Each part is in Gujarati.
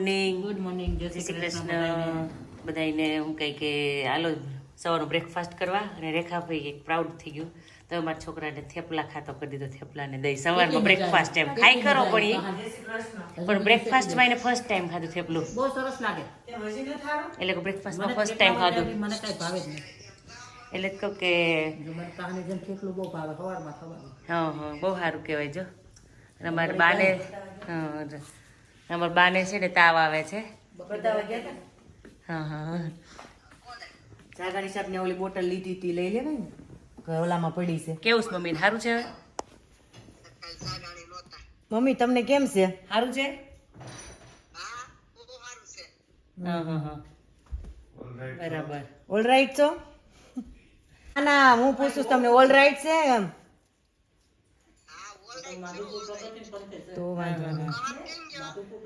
મોર્નિંગ ગુડ મોર્નિંગ જય શ્રી કૃષ્ણ બધાને. હું કહી કે હાલો સવારનો બ્રેકફાસ્ટ કરવા. અને રેખાભાઈ એક પ્રાઉડ થઈ ગયું. તો મારા છોકરાને થેપલા ખાતો કરી દીધો થેપલાને દહીં સવારનો બ્રેકફાસ્ટ એમ. ખાઈ કરો પણ એ. પણ બ્રેકફાસ્ટમાં એને ફર્સ્ટ ટાઈમ ખાધું થેપલું. બહુ સરસ લાગે. એટલે કે બ્રેકફાસ્ટમાં ફર્સ્ટ ટાઈમ ખાધું. મને કઈ ભાવે જ નહીં. એટલે જ કહું કે બહુ ભાવે હા હા બહુ સારું કહેવાય જો. અને અમારા બાને હા અમારા બાને છે ને તાવ આવે છે. હા હા ચાગાની સાહેબ ને ઓલી બોટલ લીધી હતી લઈ લેવાય ને? ઓલામાં પડી છે. કેવું છે મમ્મી સારું છે મમ્મી તમને કેમ છે? સારું છે? હા હા હા. બરાબર. ઓલ રાઈટ છો? ના, હું પૂછું તમને ઓલ રાઈટ છે એમ? તો વાંધો નહીં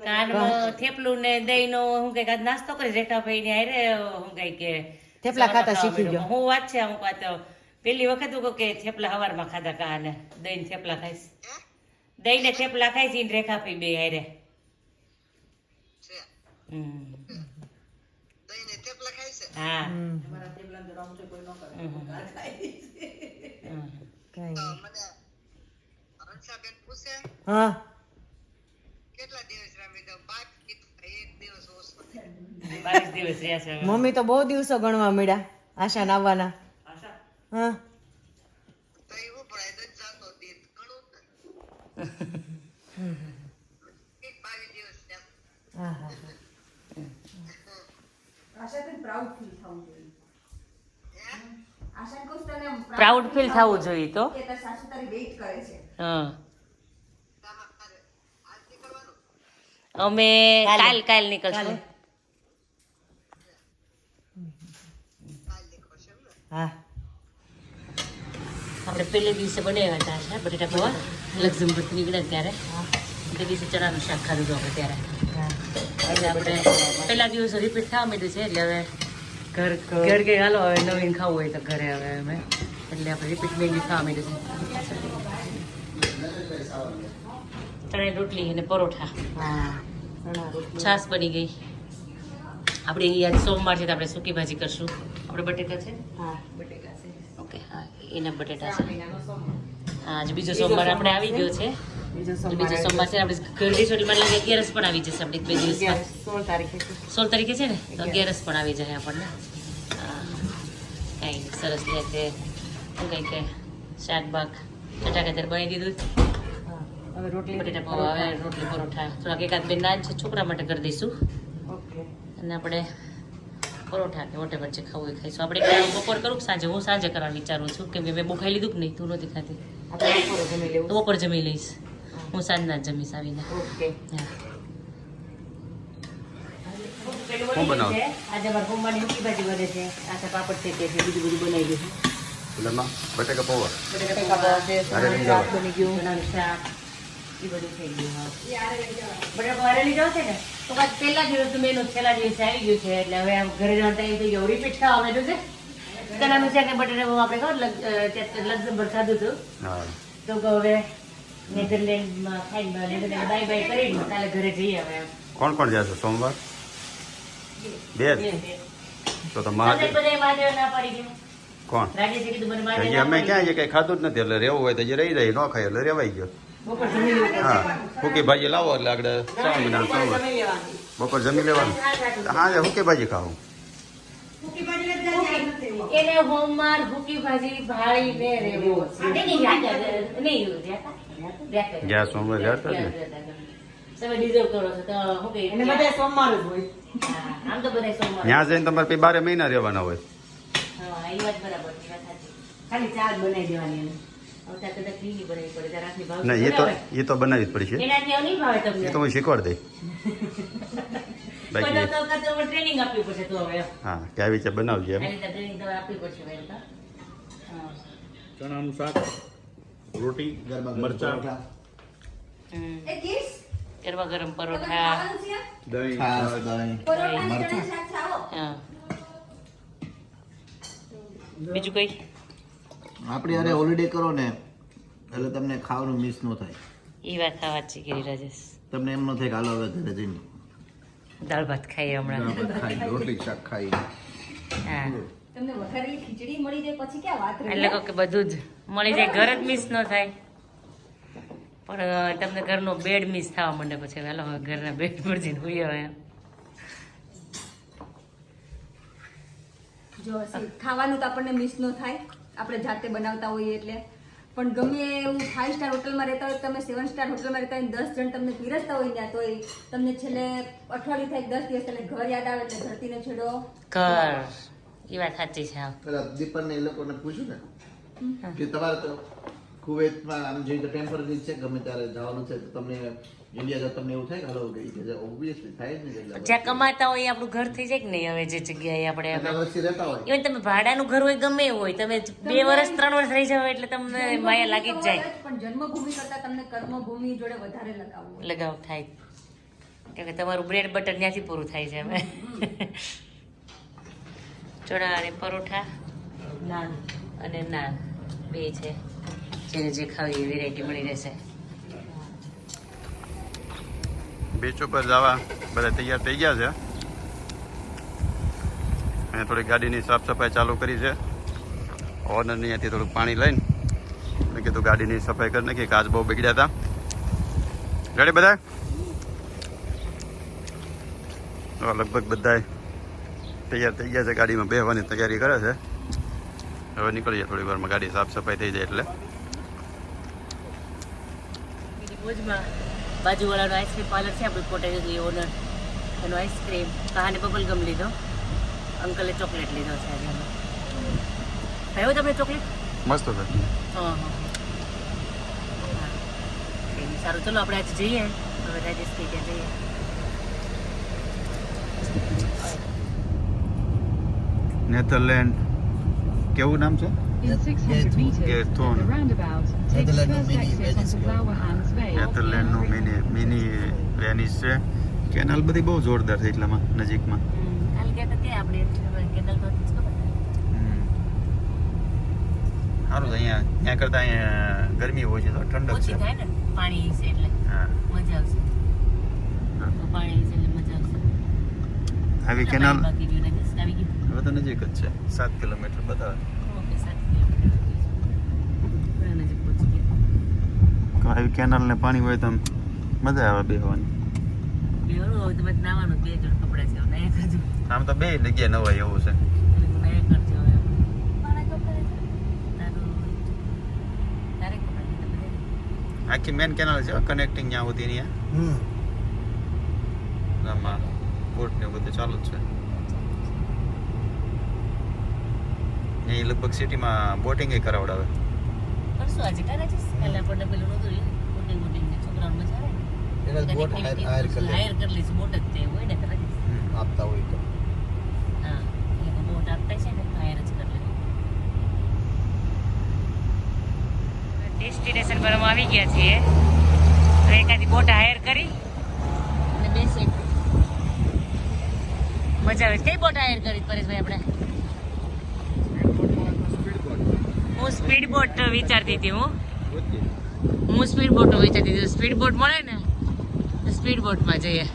કાનમાં થેપલું ને દહીં નો હું કંઈક આજ નાસ્તો કરી રેખાભાઈ ને હારે હું કઈ કે થેપલા ખાતા શીખી ગયો. હું વાત છે હું વાત પેલી વખત હું કે થેપલા હવારમાં ખાધા કાને દહીં ને થેપલા ખાઈશ. દહીં ને થેપલા ખાઈશ રેખા ભાઈ બે હારે. હમ. હા હમ. હમ. કઈ નહીં. હા બાવીસ દિવસ રહ્યા છે. મમ્મી તો બહુ દિવસો ગણવા મળ્યા આશા આવવાના હા હા હા હા. પ્રાઉડ ફીલ થવું જોઈએ તો હા. અમે કાલ. કાલ નીકળશું. હા. આપણે પહેલે દિવસે બનાવ્યા હતા છે બટેટા પૌવા લક્ઝમબર્ગ નીકળ્યા ત્યારે. તે દિવસે ચણાનું શાક ખાધું હતું આપણે ત્યારે. એટલે આપણે પહેલા દિવસો રિપીટ થવા માંડ્યું છે એટલે હવે ઘર ઘર. ગઈ હાલો હવે નવીન ખાવું હોય તો ઘરે હવે અમે. એટલે આપણે રિપીટ મેગી ખાવા માંડ્યું છે. ચણાની રોટલી અને પરોઠા. હા. છાશ બની ગઈ. આપણે અહીંયા સોમવાર છે તો આપણે સૂકી ભાજી કરશું. આપણે બટેટા છે? હા. ઓકે હા. એના બટેટા છે. હા આજે બીજો સોમવાર આપણે આવી ગયો છે. બીજો સોમવાર છે આપણે ઘરડી ચોટીમાં લાગે અગિયારસ પણ આવી જશે આપણે બે દિવસ સોળ તારીખે છે. સોળ તારીખે છે ને? તો અગિયારસ. પણ આવી જાય આપણને. હા. સરસ રીતે શું કંઈ કે શાકભાગ ચટાકેદાર બનાવી દીધું. હવે રોટલી બટેટા પૌવા હવે રોટલી પરોઠા થોડાક એકાદ બે નાન છે છોકરા માટે કરી દઈશું. ઓકે. અને આપણે પરોઠા કે વોટેવર જે ખાવું એ ખાઈશું. આપણે બપોર કરું સાંજે? હું સાંજે કરવાનું વિચારું છું. કેમ કે મેં બહુ ખાઈ લીધું કે નહીં તું નથી ખાતી જમી તો બપોર જમી લઈશ. હું. સાંજના જ જમીશ આવીને. ઓકે. હા. આજે અમારે સોમવારની ઊંચી ભાજી બને છે. આખા પાપડ છે બીજું બધું બનાવી દીધું બટાકા પૌવા? બટેકા પૌવા છે બની ગયું. શાક. એ બધું થઈ ગયું બટેકા લઈ જાવ છે ને તો પાછું પહેલા દિવસ મેનુ છેલ્લા દિવસે આવી ગયું છે એટલે હવે ઘરે જતા ટાઈમ થઈ ગયો. રિપીટ થવા માંડ્યું છે? ચણાનું શાક કે બટેટા આપણે કહો લગ- અ, ખાધું હતું. તો કહું હવે નેધરલેન્ડમાં ખાઈને નેધરલેન્ડ બાય બાય કરીને કાલે ઘરે જઈએ હવે કોણ કોણ જશે સોમવાર? બે તો તો મહાદેવ. બધાએ મહાદેવ ના પાડી દીધું. કોણ? રાજેશે કીધું મને મહાદેવ અમે ક્યાં છે કઈ ખાધું જ નથી એટલે રહેવું હોય તો જે રહી જાય ન ખાય એટલે રેવાઈ ગયો. દીધું. બપોર જમી લેવું પડશે. હા. સૂકી ભાજી લાવો એટલે આગળ શ્રાવણ મહિના લેવાની. બપોર જમી લેવાનું. હા જે ભાજી ખાવું. એને ભૂકી ભાજી નહીં. ગયા સોમવાર ગયા હતા તમે deserve કરો છો. તો શું કહીએ? એને બધા સોમવાર જ હોય. આમ તો બધાય સોમવાર. ત્યાં જઈને તમારે પછી બારે મહિના રહેવાના હોય. હા, એ વાત બરાબર છે, વાત સાચી. ખાલી ચાર બનાવી દેવાની ના એ તો એ તો બનાવી જ પડશે. એનાથી હવે નહીં ભાવે તમને. એ તો હું શીખવાડ દઈ હા કે આવી રીતે બનાવજે. ચણાનું શાક રોટી મરચા. ગરમા ગરમ પરોઠા. દહીં હા. બીજું કઈ? આપણે અરે હોલિડે કરો ને એટલે તમને ખાવાનું મિસ ન થાય. એ વાત આ વાત છે ગિરી રાજેશ. તમને એમ ન થાય કે હાલો હવે ઘરે જઈને. દાળ ભાત ખાઈએ હમણાં. ખાઈ રોટલી શાક ખાઈ હા. તમને વઘારેલી ખીચડી મળી જાય પછી ક્યાં વાત રહી? એટલે કહો કે બધું જ મળી જાય ઘર જ મિસ ન થાય. પણ તમને ઘરનો બેડ મિસ થવા માંડે પછી વેલો હવે ઘરના બેડ પર જઈને હોઈએ હવે જો ખાવાનું તો આપણને મિસ ન થાય. આપણે જાતે બનાવતા હોઈએ એટલે. પણ ગમે એવું ફાઇવ સ્ટાર હોટલમાં રહેતા હોય તમે સેવન સ્ટાર હોટલમાં રહેતા હોય દસ જણ તમને પીરસતા હોય ત્યાં તોય તમને છેલ્લે અઠવાડિયું થાય દસ દિવસ એટલે ઘર યાદ આવે એટલે ધરતીને છેડો. ઘર. એ વાત સાચી છે દીપન એ લોકોને પૂછ્યું ને? કે તમારે તો કુવેતમાં આમ જે ટેમ્પરરી છે ગમે ત્યારે જવાનું છે તો તમને ઇન્ડિયા જો એવું થાય કે હાલો ગઈ કે ઓબ્વિયસલી થાય જ ને જ્યાં કમાતા હોય એ આપણું ઘર થઈ જાય કે નહીં હવે જે જગ્યાએ આપણે વર્ષથી રહેતા હોય. ઇવન તમે ભાડાનું ઘર હોય ગમે હોય તમે બે વર્ષ ત્રણ વર્ષ રહી જાવ એટલે તમને માયા લાગી જ જાય. પણ જન્મભૂમિ કરતા તમને કર્મભૂમિ જોડે વધારે લગાવવું લગાવ થાય. કેમ કે તમારું બ્રેડ બટર ત્યાંથી પૂરું થાય છે હવે ચણા અને પરોઠા. નાન. અને નાન. બે છે. જેને જે ખાવી એ વેરાયટી મળી રહેશે. બીચ ઉપર જવા બધા તૈયાર થઈ ગયા છે. અહીંયા થોડી ગાડીની સાફ સફાઈ ચાલુ કરી છે. ઓનરની અહીંયાથી થોડુંક પાણી લઈને મેં કીધું ગાડીની સફાઈ કરી નાખી, કાચ બહુ બગડ્યા હતા. રેડી બધા? લગભગ બધા તૈયાર થઈ ગયા છે, ગાડીમાં બેસવાની તૈયારી કરે છે. હવે નીકળીએ થોડી વારમાં ગાડી સાફ સફાઈ થઈ જાય એટલે. બાજુવાળાનો આઈસ્ક્રીમ પાર્લર છે આપણે કોટેજ ઓનર એનો આઈસ્ક્રીમ કહાને બબલ ગમ લીધો? અંકલે ચોકલેટ લીધો છે આજે. ભાવ્યો તમને ચોકલેટ મસ્ત હતો હા હા. સારું. ચલો આપણે આજે જઈએ. હવે રાજેશ કે ત્યાં જઈએ. નેધરલેન્ડ. કેવું નામ છે In 600 meters, Geertoon. the roundabout takes the Netherlands first mini exit Venice onto Blauwehans Bay. નેધરલેન્ડનું મિની મિની વેનિસ છે કેનાલ બધી બહુ જોરદાર છે એટલામાં નજીકમાં કાલ ગયા હતા ત્યાં આપણે કેનલ પર જ ખબર સારું છે અહીંયા ત્યાં કરતાં અહીંયા ગરમી હોય છે તો ઠંડક ઓછી છે થાય ને પાણી છે એટલે હા મજા આવશે તો પાણી છે એટલે મજા આવશે આવી કેનાલ બાકી રહ્યું રાજેશ આવી ગયું હવે તો નજીક જ છે. સાત કિલોમીટર બતાવે આવી કેનાલ ને પાણી હોય તો મજા આવે બેહવાની. આમ તો બે જગ્યાએ નવાય એવું છે? આખી મેન કેનાલ છે કનેક્ટિંગ ત્યાં સુધી ત્યાં આમાં બોટ ને એવું બધું ચાલુ જ છે. અહીં લગભગ સિટીમાં બોટિંગ કરાવડાવે. કરશું આજે કરે છે. કાલે આપણને પેલું નહોતું રહ્યું. બોટિંગ બોટિંગ ને છોકરાઓને મજા આવે. એના બોટ હાયર કરી હાયર કરી બોટ જ તે હોય ને કદાચ આપતા હોય તો. હા એ બોટ આપતા છે ને હાયર જ કરી લેવું ડેસ્ટિનેશન પર અમે આવી ગયા છીએ. તો એકાદી બોટ હાયર કરી. અને બેસી મજા આવે. કઈ બોટ હાયર કરી પરેશભાઈ આપણે? હું સ્પીડ બોટ વિચારતી હતી હું. હું સ્પીડ બોટ વિચારતી હતી. સ્પીડ બોટ મળે ને સ્પીડ બોટમાં જઈએ.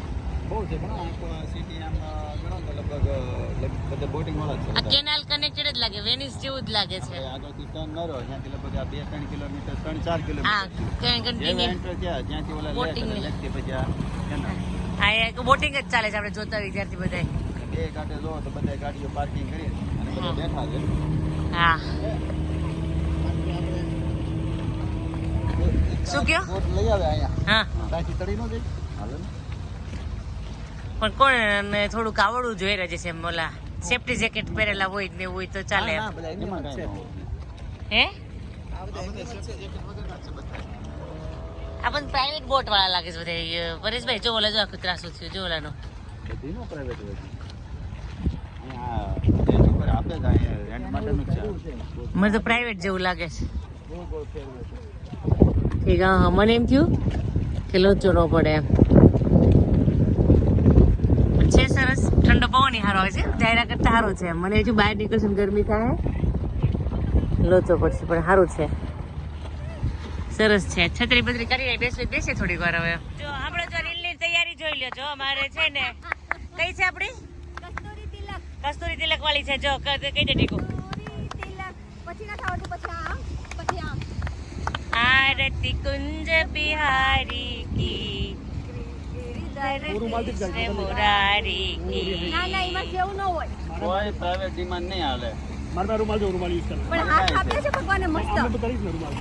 બોટિંગ આ કેનાલ કનેક્ટેડ જ લાગે વેનિસ જેવું જ લાગે છે. આગળથી ટર્ન ત્યાંથી લગભગ આ બે ત્રણ કિલોમીટર ત્રણ ચાર હા કિલોમીટર કન્ટિન્યુ એન્ટર થયા ત્યાંથી ઓલા Boating. લેકથી પછી આ હા એક બોટિંગ જ ચાલે છે આપણે જોતા વિદ્યાર્થી બધા બે કાંઠે જો તો બધા ગાડીઓ પાર્કિંગ કરી અને બધા બેઠા છે. હા? શું કયો? લઈ આવે અહીંયા. હા. ન પણ કોણ થોડુંક આવડવું જોઈ રજે છે મોલા સેફટી જેકેટ પહેરેલા હોય ને હોય તો ચાલે. હે? આ બધા safety jacket વગરના જ છે બધા. આ પણ પ્રાઇવેટ બોટ વાળા લાગે છે બધા. પરેશભાઈ જો ઓલા જો આખું ત્રાસું થયું જો ઓલાનો. મને તો પ્રાઇવેટ જેવું લાગે છે. ઠીક હા હા, મને એમ થયું કે લોચો ન પડે એમ. છે સરસ. ઠંડો પવન સારો આવે છે. ધાયરા કરતા સારો છે. મને હજુ બહાર નીકળશે ગરમી થાય. લોચો પડશે પણ સારું છે. સરસ છે. છત્રી બત્રી કરી બેસવી બેસીએ થોડીક વાર હવે. જો આપણે જો રીલની તૈયારી જોઈ લ્યો. જો અમારે છે ને કઈ છે આપણી? કસ્તુરી તિલક. કસ્તુરી તિલક વાળી છે. જો ક- કઈ દે ટીકો? કસ્તુરી તિલક. પછી ના ખાવ પછી આરતી कुंज બિહારી की। કૃષ્ણ મુરારી કી ના ના એમાં જેવું ન હોય કોઈ પ્રાઇવેટ ડિમાન્ડ નહીં હાલે મારા રૂમાલ જો રૂમાલ યુઝ કરે પણ હાથ આપ્યા છે ભગવાને મસ્ત અમે તો કરીશ ને રૂમાલ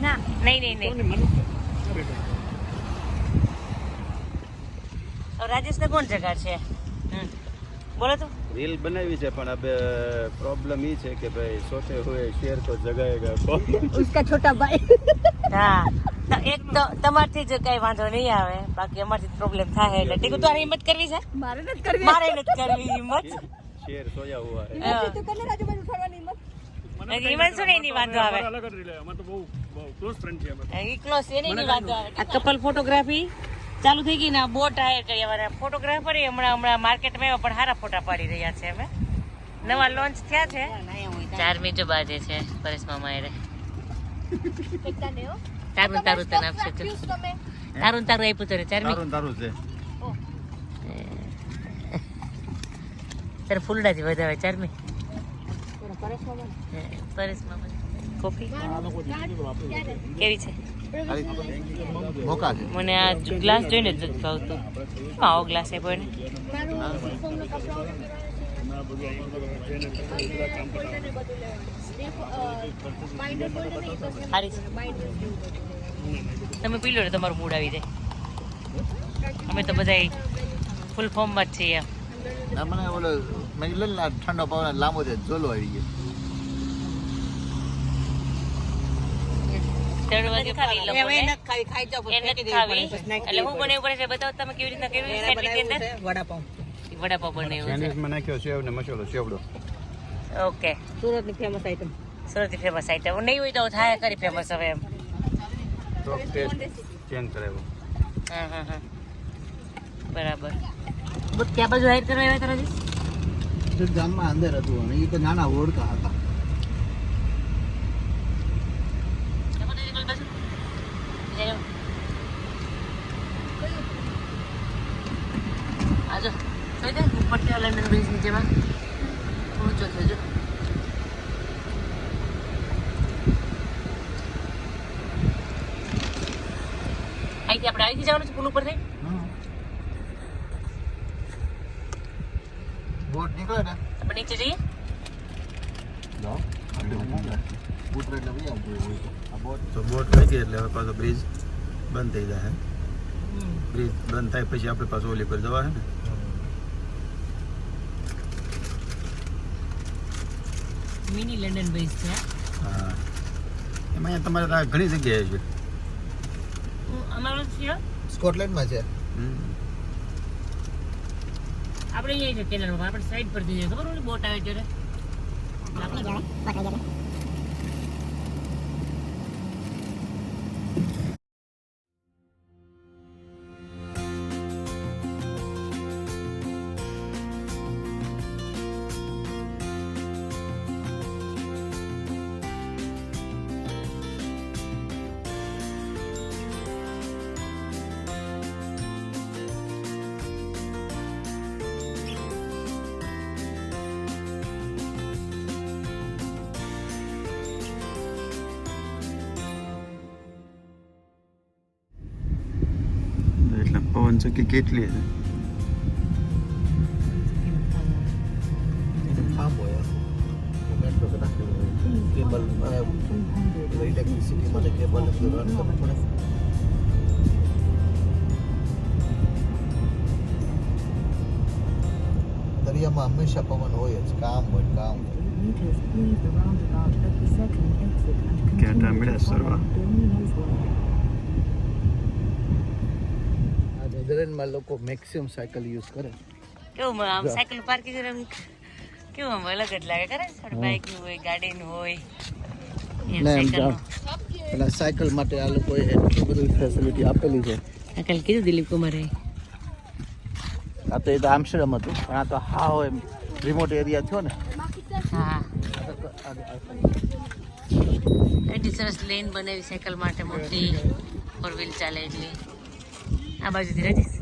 ના નહીં નહીં નહીં રાજેશ રાજેશને કોણ જગા છે હમ. બોલો તો. રીલ બનાવી છે પણ હવે પ્રોબ્લેમ એ છે કે ભાઈ સોતે હોય શેર તો જગાએગા ઉસકા છોટા ભાઈ. હા. તો એક તો તમારથી જ કઈ વાંધો નહીં આવે. બાકી અમારથી પ્રોબ્લેમ થાય એટલે. ટીકુ તારે હિંમત કરવી છે? મારે નથી કરવી. મારે નથી કરવી હિંમત. શેર સોયા હુઆ. હે. તું કને રાજુભાઈ ફરવાની હિંમત? કપલ ફોટોગ્રાફી ચાલુ થઈ ગઈ ને બોટ હાયર કરી અમારા ફોટોગ્રાફર હમણાં હમણાં માર્કેટમાં આવ્યા પણ સારા ફોટા પાડી રહ્યા છે અમે નવા લોન્ચ થયા છે ચાર મીજો બાજે છે પરેશ મામા એરે તારું તારું તને આપશે જો. તારું તારું આપ્યું તને ચારમી તારું તારું છે તારે ફૂલડાથી વધારે ચારમી હે, પરેશ મામા કોફી કેવી છે મોકા મને આ ગ્લાસ જોઈને જ ભાવતું આવો ગ્લાસ આપ્યો પણ તમે પી લો ને તમારું મૂડ આવી જાય. અમે તો બધા ફૂલ ફોર્મમાં જ છીએ મને ઓલો મેં ઠંડો પવન લાંબો છે જોલો આવી ગયો. ત્રણ વાગે ખાવી એટલે હું પડે. છે બતાવો તમે કેવી રીતના કેવી અંદર? વડાપાવ વડાપાવ બનાવ્યું મને નાખ્યો સેવ ને મસાલો સેવડો છે ઓકે. સુરતની ફેમસ આઈટમ સુરતની ફેમસ આઈટમ નહીં હોય તો થાય કરી ફેમસ હવે એમ. તો ટેસ્ટ ચેન્જ કરાવ્યો. હા હા હા બરાબર. ક્યાં બાજુ હાઈર કરવા આવ્યા તારા ગામમાં અંદર હતું અને એ તો નાના ઓળખા હતા આજો જોઈ દે ઉપરથી લંડન બ્રિજ નીચેમાં ઊંચો થયો જો અહીંથી આપણે અહીંથી જવાનું છે પુલ ઉપરથી બોટ નીકળે ને આપણે નીચે જઈએ ઉતરે એટલે ભાઈ આવતું આ બોટ તો બોટ વહી ગઈ એટલે હવે પાછો બ્રિજ બંધ થઈ જાય બ્રિજ બંધ થાય પછી આપણે પાછું ઓલી પર જવા હે ને મિની લંડન બ્રિજ છે. હા. એમાં અહીંયા તમારે ત્યાં ઘણી જગ્યાએ છે. અમારો છે. સ્કોટલેન્ડમાં છે. આપણે અહીંયા છે કેનાલમાં. આપણે સાઈડ પર જઈએ. ખબર બોટ આવે ત્યારે આપણે ચક્કી કેટલી મેટ્રો કે કેટલી છે? કેબલ ઇલેક્ટ્રિસિટી માટે કેબલ રન કરવું પડે. દરિયામાં હંમેશા પવન હોય જ કામ હોય કામ હોય. Meters, leave the નેધરલેન્ડમાં લોકો મેક્સિમમ સાયકલ યુઝ કરે. કેવું આમ સાયકલ પાર્કિંગ કેવું આમ અલગ જ લાગે કરે થોડી બાઇકનું હોય ગાડી નું હોય ને એમ સાયકલનું. સાયકલ માટે આ લોકોએ એટલી બધી ફેસિલિટી આપેલી છે. સાયકલ કીધું દિલીપ કુમારે. આ તો એ તો આમસ્ટરડમ હતું પણ આ તો હાવ એમ રિમોટ એરિયા થયો ને. હા. એટલી સરસ લેન બનાવી સાયકલ માટે મોટી ફોર વ્હીલ ચાલે એટલી. આ બાજુથી રજીશ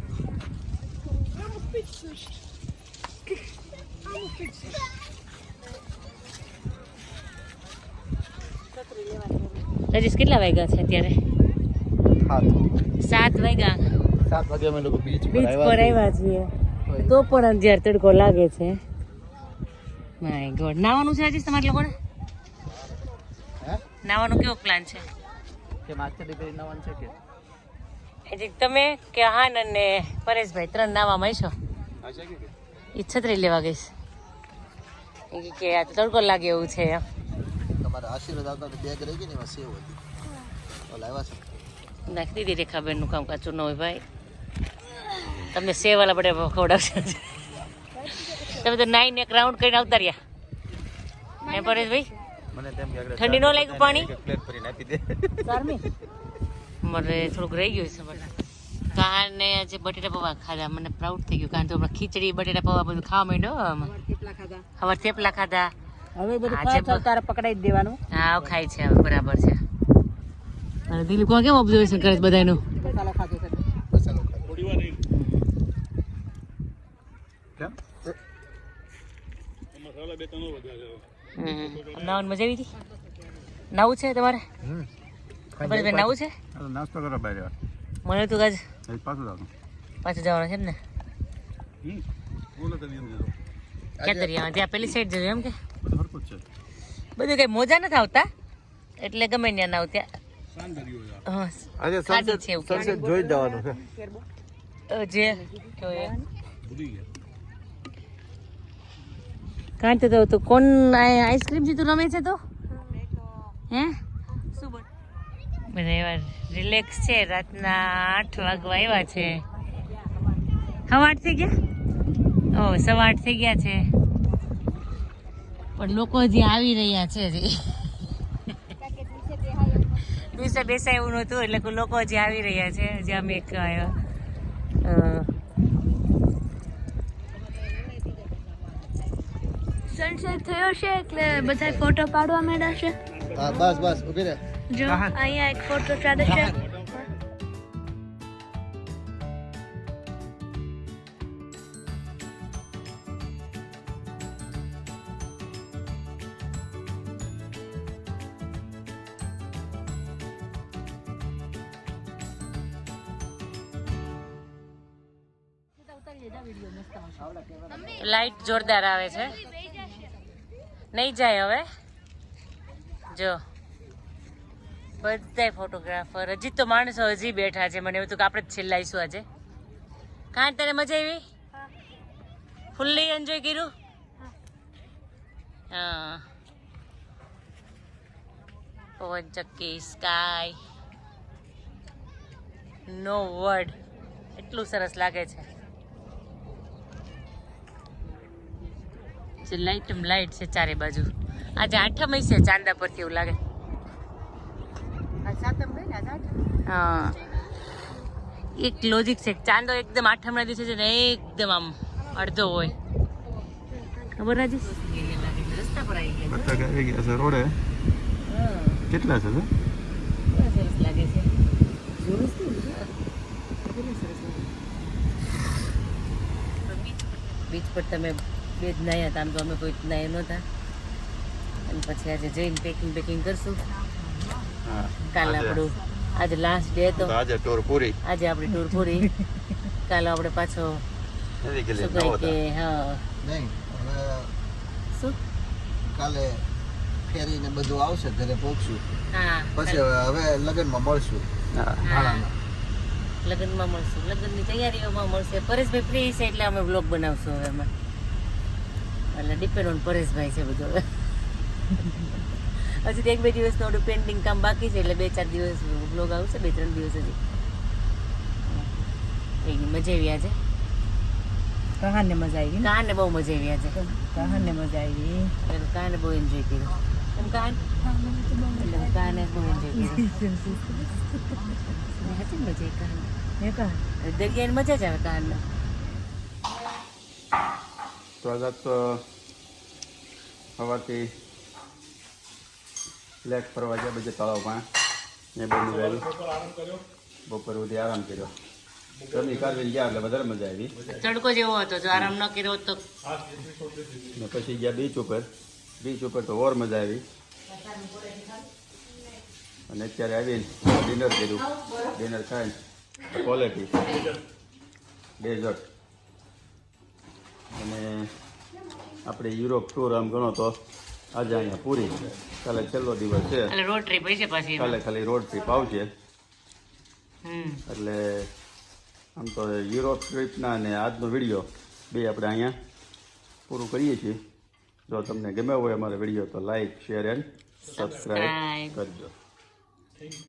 રજીશ કેટલા વાગ્યા છે અત્યારે? સાત વાગ્યા. સાત વાગે અમે લોકો બીચ પર આવ્યા છીએ. તો પણ અંધાર તડકો લાગે છે. માય ગોડ નાવાનું છે રજીશ તમારે લોકોને? નાવાનો કેવો પ્લાન છે? કે માથે દીકરી નાવાનું છે કે? હજી તમે કે હાન અને પરેશભાઈ ત્રણ નાવામાં છો એ છત્રી લેવા ગઈશ. એ કે આ તો તડકો લાગે એવું છે એમ. તમારે આશીર્વાદ આવતા તો બેગ રહી ગઈ ને એમાં સેવ હતી. ઓલા આવ્યા છે. નાખી દીધી રેખાબેનનું કામ કાચું ન હોય ભાઈ. તમને સેવાલા બધા ખવડાવશે. તમે તો નાઈન એક રાઉન્ડ કરીને આવતા રહ્યા. હે પરેશભાઈ? મને તેમ કે આગળ ઠંડી ન લાગ્યું પાણી? પ્લેટ ભરીને આપી દે. મારે થોડુંક રહી ગયું છે બધા કાને આજે બટેટા પૌવા ખાધા. મને પ્રાઉડ થઈ ગયું કારણ કે હમણાં ખીચડી બટેટા પૌવા બધું ખાવા માંડ્યો હવે થેપલા ખાધા. હવે બધું આજે તારે પકડાઈ જ દેવાનું. હા ખાય છે હવે બરાબર છે. અને દિલીપ કોણ કેમ ઓબ્ઝર્વેશન કરે છે બધાનું મસાલો છે. થોડી વાર રહી. કેમ? મસાલા બે ત્રણ વધ્યા છે નાવન મજા આવી હતી? નાવું છે તમારે? પરેશભાઈ નવું છે? નાસ્તો કરો બહાર મને તો આજ એ પાછું જવાનું પાછું જવાનું છે ને? ત્યાં પેલી સાઈડ જજો એમ કે? બધું કઈ મોજા નથી આવતા? એટલે ગમે ત્યાં આજે એવું. સનસેટ જોઈ જવાનું જે કાંઈ તો કોણ આઈસ્ક્રીમ જીતું રમે છે તો હે? બધા એવા રિલેક્સ છે. રાતના આઠ વાગવા આવ્યા છે. સવા થઈ ગયા? ઓ, સવા થઈ ગયા છે. પણ લોકો હજી આવી રહ્યા છે દિવસે બેસાય એવું નહોતું, એટલે લોકો હજી આવી રહ્યા છે. હજી અમે એક સનસેટ થયો છે એટલે બધા ફોટો પાડવા માંડ્યા છે? બસ બસ, ઊભી રહે. જો અહીંયા એક ફોટો ચાલે છે. લાઈટ જોરદાર આવે છે. નહીં જાય હવે. જો. બધાય ફોટોગ્રાફર હજી તો માણસો હજી બેઠા છે. મને એવું તું કે આપણે જ છેલ્લાઈશું આજે. કાં તને મજા આવી? ફૂલ્લી એન્જોય કર્યું? હા. પવન ચક્કી સ્કાય નો વર્ડ એટલું સરસ લાગે છે. જે લાઈટ લાઈટ છે ચારે બાજુ. આજે આઠમ છે ચાંદા પરથી એવું લાગે. હા. એક લોજિક છે. ચાંદો એકદમ આઠમના દિવસે છે ને એકદમ આમ અડધો હોય. ખબર રાજેશ રસ્તા પર આવી ગયા બધા આવી ગયા છે રોડે. કેટલા છે સરસ લાગે છે બીચ પર તમે બે જ નાયા હતા. આમ તો અમે કોઈ નાયા નહોતા. અને પછી આજે જઈને પેકિંગ પેકિંગ કરશું. હા. કાલે આપણું આજે લાસ્ટ ડે તો. આજે ટૂર પૂરી. આજે આપણી ટૂર પૂરી. કાલે આપણે પાછો કે હા. નહીં શું? કાલે બધું આવશે ઘરે પહોંચશું હા પછી હવે હવે લગ્નમાં મળશું. લગ્નમાં મળશું. લગ્નની તૈયારીઓમાં મળશે. પરેશભાઈ ફ્રી છે એટલે અમે બ્લોગ બનાવશું હવે એમાં. એટલે ડિપેન્ડ ઓન પરેશભાઈ છે બધું હવે. હજી એક બે દિવસનું ઓલું પેન્ટિંગ કામ બાકી છે એટલે બે ચાર દિવસ બ્લોગ આવશે બે ત્રણ દિવસ હજી. એની મજા આવી આજે. કહાને મજા આવી? ને બહુ મજા આવી આજે. કહાને મજા આવી? એટલે કાને બહુ એન્જોય કર્યું. એમ કાન એટલે કાને બહુ એન્જોય કર્યું. હતી ને મજા કાન હે કા? દરિયાની મજા જ આવે તો આજે સવારથી લેક ફરવા ગયા બધે તળાવમાં એ બધું વહેલું બપોર સુધી આરામ કર્યો. જમી કાઢવીને ગયા એટલે વધારે મજા આવી. તડકો જેવો હતો જો આરામ ન કર્યો તો. ને પછી ગયા બીચ ઉપર. બીચ ઉપર તો ઓર મજા આવી. અને અત્યારે આવીને ડિનર કર્યું. ડિનર ખાઈને ક્વોલિટી ડેઝર્ટ અને આપણે યુરોપ ટૂર આમ ગણો તો આજે અહીંયા પૂરી. કાલે છેલ્લો દિવસ છે. એટલે રોડ ટ્રીપ હશે પાછી કાલે ખાલી રોડ ટ્રીપ આવશે. હમ. એટલે આમ તો યુરોપ ટ્રીપના અને આજનો વીડિયો બે આપણે અહીંયા પૂરું કરીએ છીએ. જો તમને ગમે હોય અમારો વીડિયો તો લાઈક શેર એન્ડ સબસ્ક્રાઈબ કરજો.